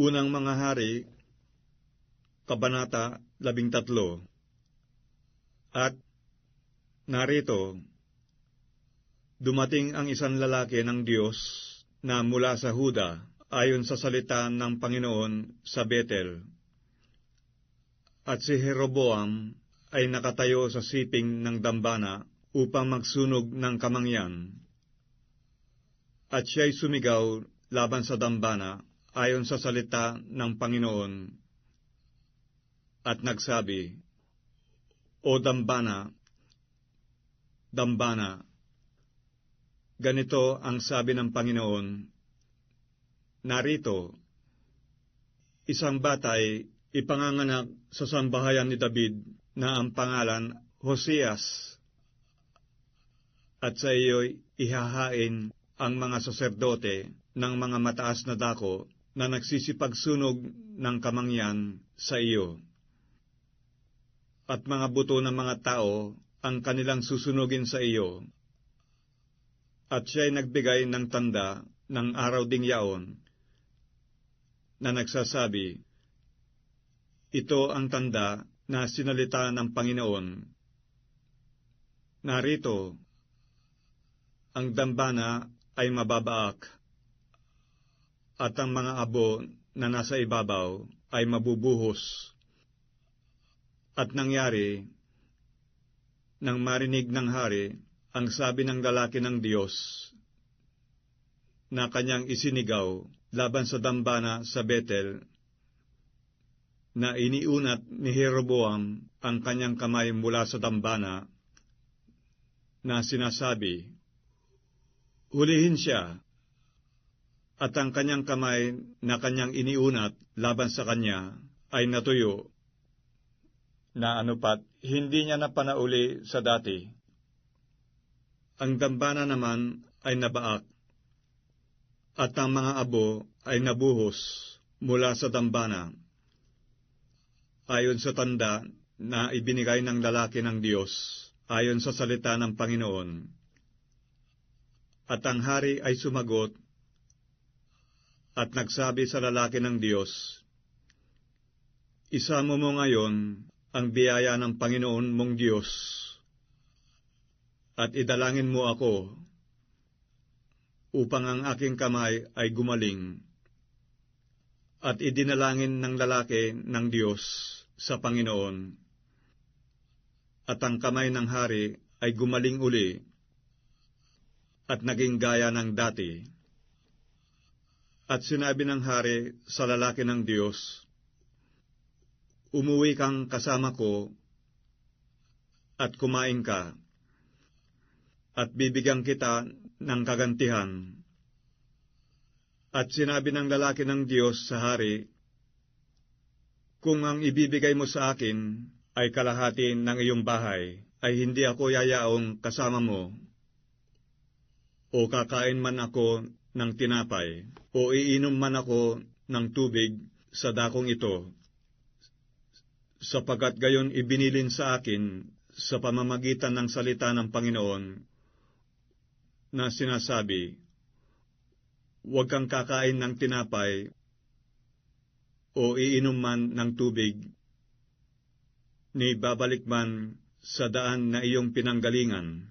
Unang mga hari, Kabanata 13 At narito, dumating ang isang lalaki ng Diyos na mula sa Huda ayon sa salita ng Panginoon sa Bethel. At si Jeroboam ay nakatayo sa siping ng dambana upang magsunog ng kamangyan. At siya'y sumigaw laban sa dambana ayon sa salita ng Panginoon at nagsabi, O dambana, dambana, ganito ang sabi ng Panginoon, Narito, isang batay ipanganganak sa sambahayan ni David na ang pangalan Hoseas, at sa iyo'y ihahain ang mga saserdote ng mga mataas na dako na nagsisipagsunog ng kamangyan sa iyo. At mga buto ng mga tao ang kanilang susunugin sa iyo. At siya'y nagbigay ng tanda ng araw ding yaon na nagsasabi, Ito ang tanda na sinalita ng Panginoon. Narito, ang dambana ay mababaak, at ang mga abo na nasa ibabaw ay mabubuhos. At nangyari, nang marinig ng hari ang sabi ng lalaki ng Diyos na kanyang isinigaw laban sa dambana sa Bethel, na iniunat ni Jeroboam ang kanyang kamay mula sa dambana, na sinasabi, Hulihin siya, at ang kanyang kamay na kanyang iniunat laban sa kanya ay natuyo, na anupat hindi niya napanauli sa dati. Ang dambana naman ay nabaak, at ang mga abo ay nabuhos mula sa dambana, ayon sa tanda na ibinigay ng lalaki ng Diyos, ayon sa salita ng Panginoon. At ang hari ay sumagot at nagsabi sa lalaki ng Diyos, Isamo mo ngayon ang biyaya ng Panginoon mong Diyos, at idalangin mo ako, upang ang aking kamay ay gumaling, at idinalangin ng lalaki ng Diyos sa Panginoon, at ang kamay ng hari ay gumaling uli, at naging gaya ng dati. At sinabi ng hari sa lalaki ng Diyos, Umuwi kang kasama ko at kumain ka, at bibigyan kita ng kagantihan. At sinabi ng lalaki ng Diyos sa hari, Kung ang ibibigay mo sa akin ay kalahati ng iyong bahay, ay hindi ako yayaong kasama mo, o kakain man ako ng tinapay, o iinom man ako ng tubig sa dakong ito, sapagat gayon ibinilin sa akin sa pamamagitan ng salita ng Panginoon na sinasabi, Huwag kang kakain ng tinapay o iinom man ng tubig, ni babalik man sa daan na iyong pinanggalingan.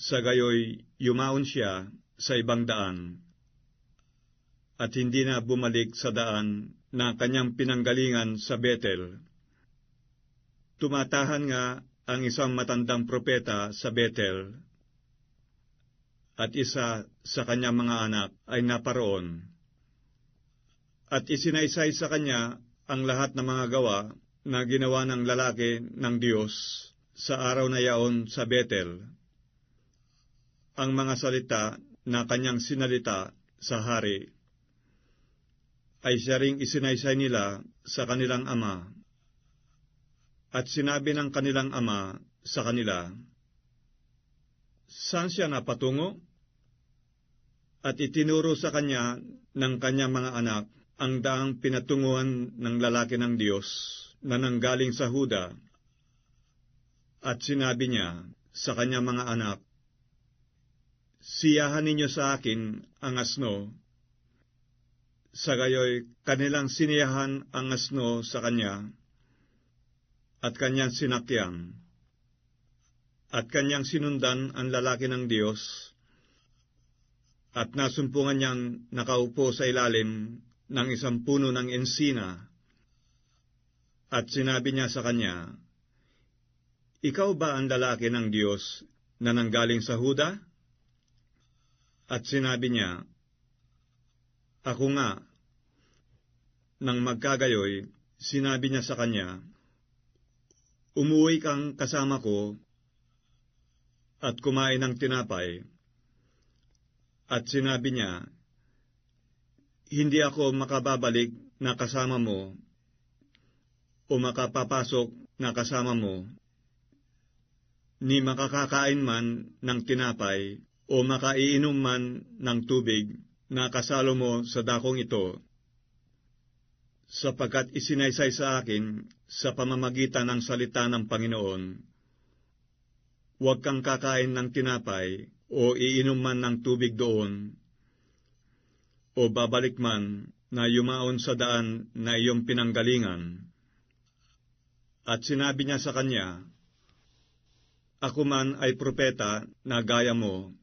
Sa gayoy, yumaon siya sa ibang daan, at hindi na bumalik sa daan na kanyang pinanggalingan sa Bethel. Tumatahan nga ang isang matandang propeta sa Bethel, at isa sa kanyang mga anak ay naparoon. At isinaysay sa kanya ang lahat ng mga gawa na ginawa ng lalaki ng Diyos sa araw na yaon sa Bethel. Ang mga salita na kanyang sinalita sa hari ay siya ring isinaysay nila sa kanilang ama. At sinabi ng kanilang ama sa kanila, Saan siya napatungo? At itinuro sa kanya ng kanyang mga anak ang daang pinatunguhan ng lalaki ng Diyos na nanggaling sa Huda. At sinabi niya sa kanyang mga anak, Siyahan ninyo sa akin ang asno, Sa gayoy, kanilang siniyahan ang asno sa kanya, at kanyang sinakyan, at kanyang sinundan ang lalaki ng Diyos, at nasumpungan niyang nakaupo sa ilalim ng isang puno ng ensina, at sinabi niya sa kanya, Ikaw ba ang lalaki ng Diyos na nanggaling sa Huda? At sinabi niya, Ako nga. Nang magkagayoy, sinabi niya sa kanya, Umuwi kang kasama ko at kumain ng tinapay. At sinabi niya, Hindi ako makababalik na kasama mo o makapapasok na kasama mo, ni makakakain man ng tinapay o makaiinom man ng tubig na kasalo mo sa dakong ito, sapagkat isinaysay sa akin sa pamamagitan ng salita ng Panginoon. Huwag kang kakain ng tinapay o iinom man ng tubig doon, o babalik man na yumaon sa daan na iyong pinanggalingan. At sinabi niya sa kanya, Ako man ay propeta na gaya mo,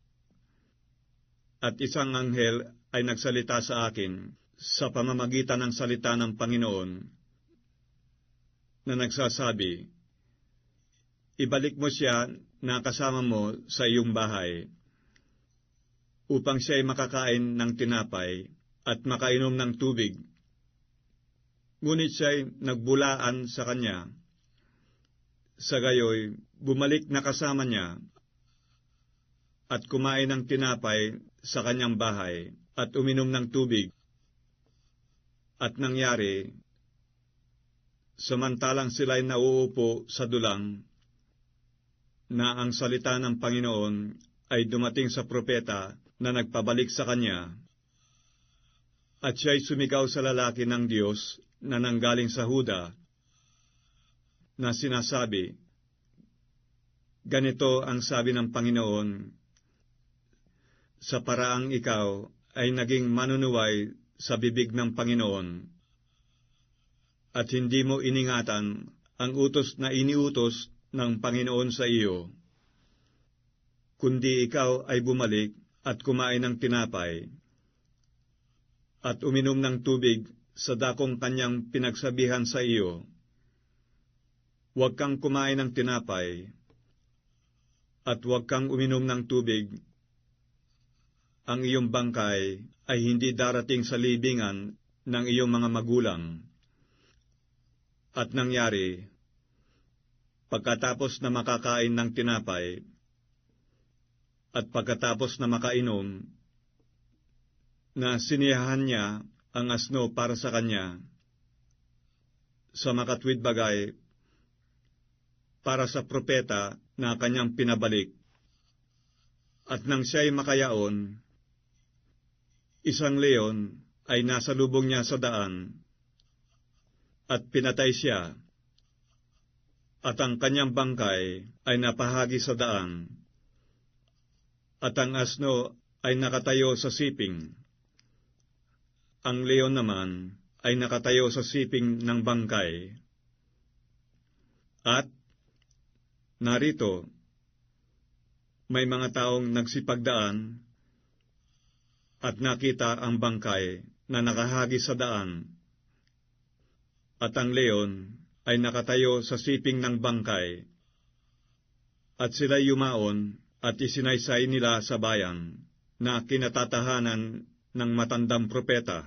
at isang anghel ay nagsalita sa akin sa pamamagitan ng salita ng Panginoon na nagsasabi, Ibalik mo siya na kasama mo sa iyong bahay, upang siya ay makakain ng tinapay at makainom ng tubig. Ngunit siya ay nagbulaan sa kanya. Sa gayoy, bumalik na kasama niya at kumain ng tinapay sa kanyang bahay at uminom ng tubig. At nangyari, samantalang sila'y nauupo sa dulang, na ang salita ng Panginoon ay dumating sa propeta na nagpabalik sa kanya, at siya'y sumigaw sa lalaki ng Diyos na nanggaling sa Huda, na sinasabi, Ganito ang sabi ng Panginoon, sa paraang ikaw ay naging manunuway sa bibig ng Panginoon, at hindi mo iningatan ang utos na iniutos ng Panginoon sa iyo, kundi ikaw ay bumalik at kumain ng tinapay, at uminom ng tubig sa dakong kanyang pinagsabihan sa iyo. Huwag kang kumain ng tinapay, at huwag kang uminom ng tubig. Ang iyong bangkay ay hindi darating sa libingan ng iyong mga magulang. At nangyari, pagkatapos na makakain ng tinapay, at pagkatapos na makainom, na siniyahan niya ang asno para sa kanya, sa makatwid bagay, para sa propeta na kanyang pinabalik. At nang siya'y makayaon, isang leon ay nasa lubong niya sa daan, at pinatay siya, at ang kanyang bangkay ay napahagi sa daan, at ang asno ay nakatayo sa siping. Ang leon naman ay nakatayo sa siping ng bangkay. At narito, may mga taong nagsipagdaan at nakita ang bangkay na nakahagi sa daan. At ang leon ay nakatayo sa siping ng bangkay. At sila yumaon at isinaysay nila sa bayan na kinatatahanan ng matandang propeta.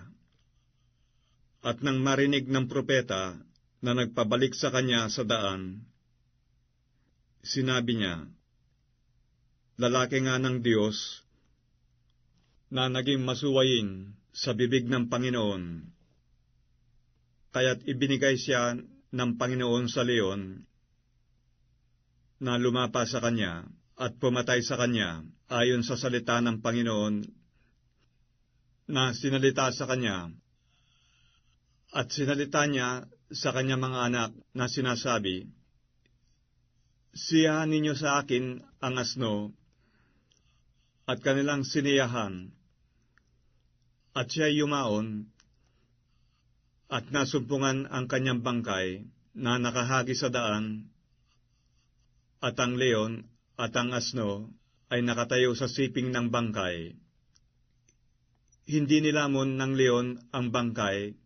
At nang marinig ng propeta na nagpabalik sa kanya sa daan, sinabi niya, Lalaki nga ng Diyos na naging masuwayin sa bibig ng Panginoon, kaya't ibinigay siya ng Panginoon sa leon na lumapa sa kanya at pumatay sa kanya ayon sa salita ng Panginoon na sinalita sa kanya at sinalita niya sa kanya mga anak na sinasabi, Siyahan ninyo sa akin ang asno at kanilang siniyahan at siya yumaon at nasumpungan ang kanyang bangkay na nakahagi sa daan, at ang leon at ang asno ay nakatayo sa siping ng bangkay. Hindi nilamon ng leon ang bangkay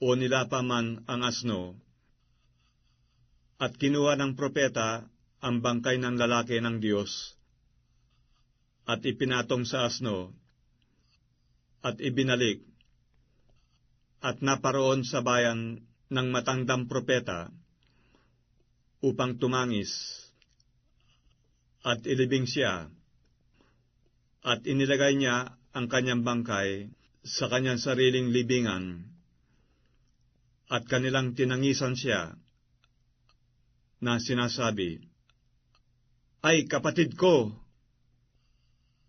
o nilapaman ang asno, at kinuha ng propeta ang bangkay ng lalaki ng Diyos, at ipinatong sa asno, at ibinalik, at naparoon sa bayan ng matandang propeta, upang tumangis, at ilibing siya, at inilagay niya ang kanyang bangkay sa kanyang sariling libingan, at kanilang tinangisan siya, na sinasabi, Ay, kapatid ko!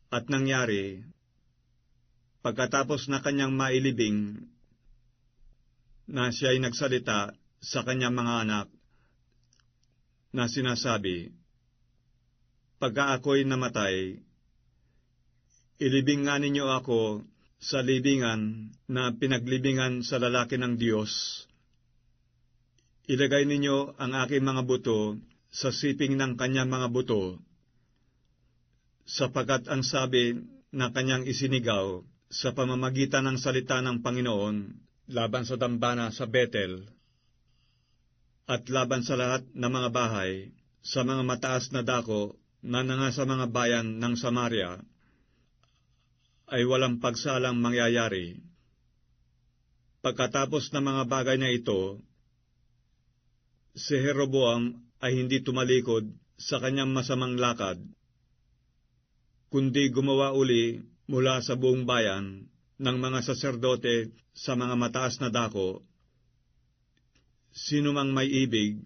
At nangyari, pagkatapos na kanyang mailibing, na siya ay nagsalita sa kanyang mga anak, na sinasabi, Pagka ako'y namatay, ilibing nga ninyo ako sa libingan na pinaglibingan sa lalaki ng Diyos. Ilagay ninyo ang aking mga buto sa siping ng kanyang mga buto, sapagkat ang sabi na kanyang isinigaw sa pamamagitan ng salita ng Panginoon laban sa dambana sa Betel, at laban sa lahat ng mga bahay, sa mga mataas na dako na nanga sa mga bayan ng Samaria, ay walang pagsalang mangyayari. Pagkatapos ng mga bagay na ito, si Jeroboam ay hindi tumalikod sa kanyang masamang lakad, kundi gumawa uli mula sa buong bayan ng mga saserdote sa mga mataas na dako, sino mang may ibig,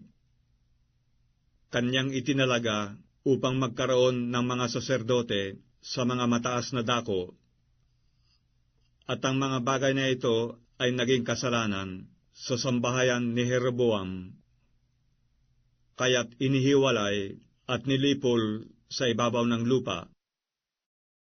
kanyang itinalaga upang magkaroon ng mga saserdote sa mga mataas na dako. At ang mga bagay na ito ay naging kasalanan sa sambahayan ni Jeroboam. Kaya't inihiwalay at nilipol sa ibabaw ng lupa.